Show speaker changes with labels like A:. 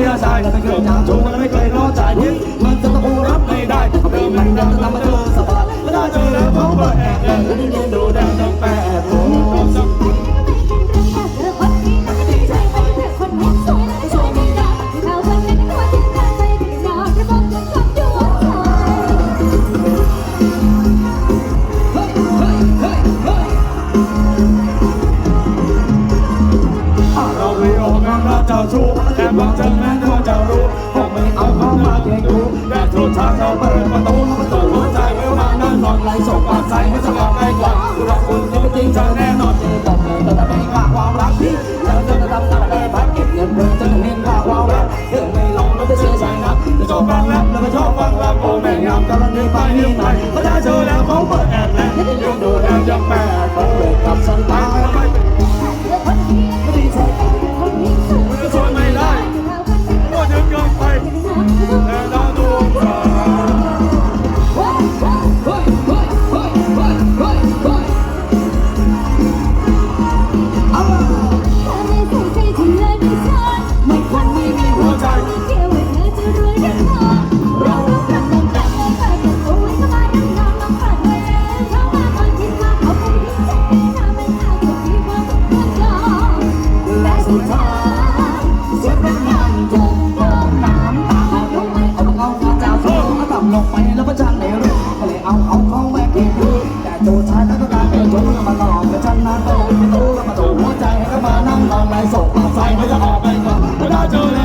A: สียชายไม่เคยจางชูมันไม่เคยนอกใจยิ้มมันจะต้องรับไม่ได้เริ่มมันจะทำมาเจอสบายไม่ได้เจอแล้วเขาเปิดแอร์ เราจ้าชู้แต่บางจังแม้ว่าเจ้ารู้ผมไม่เอาเข้ามาเก่งกูแต่ทุกทางเราเปิดประตู สุดายเสียเป็งานกบกองน้ำตาลงไปเอาเอาเอาเจ้าโซ่ก็ต่ำลงไปแล้วประชันในรูก็เลยเอาเอาของแมกินดูแต่โจชายก็ต้องการเป็นโจรมาหลอกแต่ฉันนั้โตไม่รู้แล้วมาโจหัวใจก็มานั่งลองในศพปาไใส่ไม่จะออกไปก่อนไม่ได้เจอ